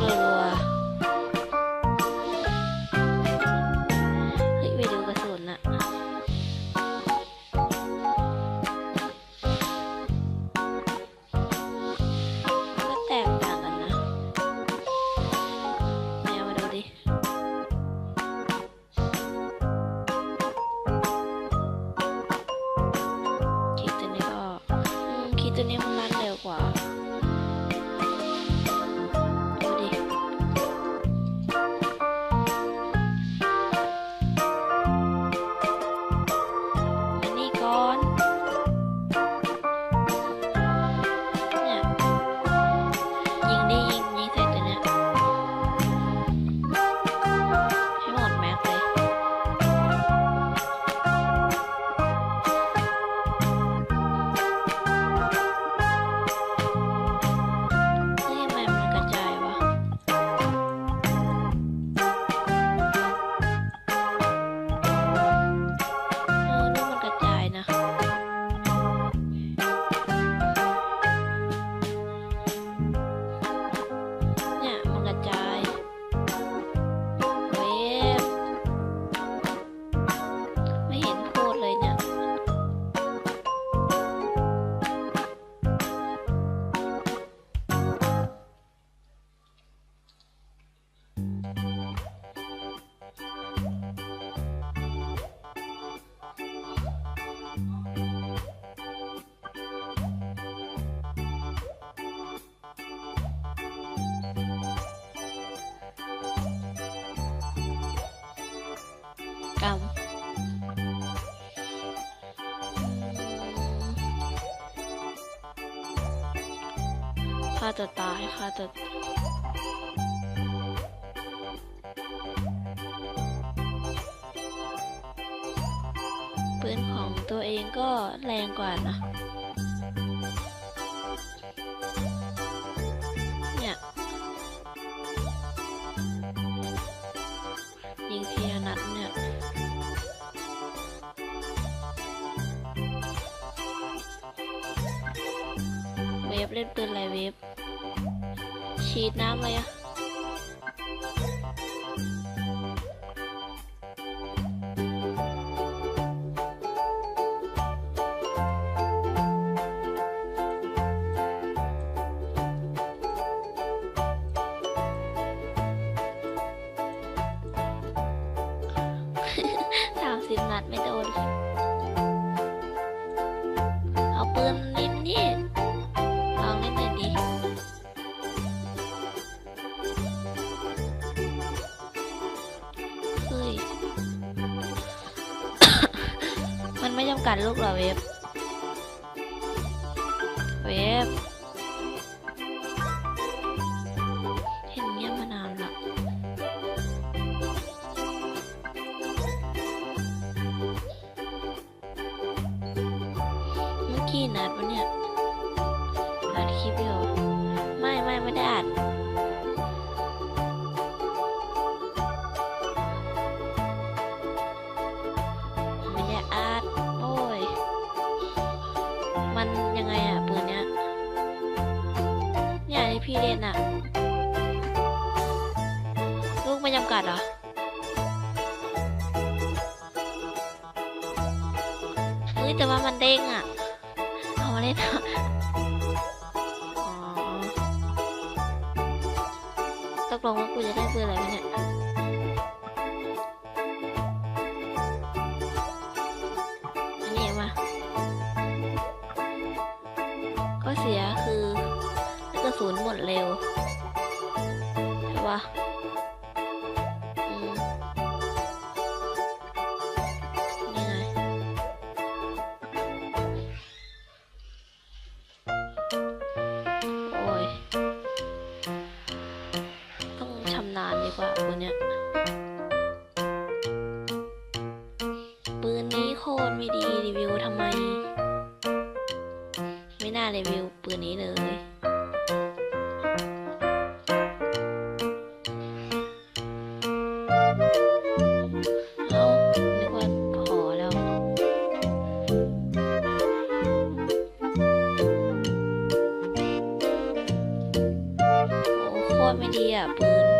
ไป กรรมฆ่าตัวตายฆ่าตัวปืนของตัวเองก็แรงกว่านะ ฟเล่นปืนไรเวฟฉีดน้ำเลยอะสามสิบนัดไม่โดน ไม่จำกัดลูกเหรอเวฟเวฟเห็นเงียบมานานละเมื่อกี้นัดวะเนี่ยอัดคลิปอยู่ พี่เล่นอะลูกไม่จำกัดเหรอ เฮ้ย แต่ว่ามันเด้งอะเอามาเล่นอะอ๋อตกลงว่ากูจะได้ปืนอะไรไหมเนี่ยอันนี้มาก็เสีย คือกระสุนหมดเร็วใช่ปะนี่ไงโอ้ยต้องชำนาญกว่าปืนเนี้ยปืนนี้โคตรไม่ดีรีวิวทำไมไม่น่ารีวิวปืนนี้เลย ดีอะปืน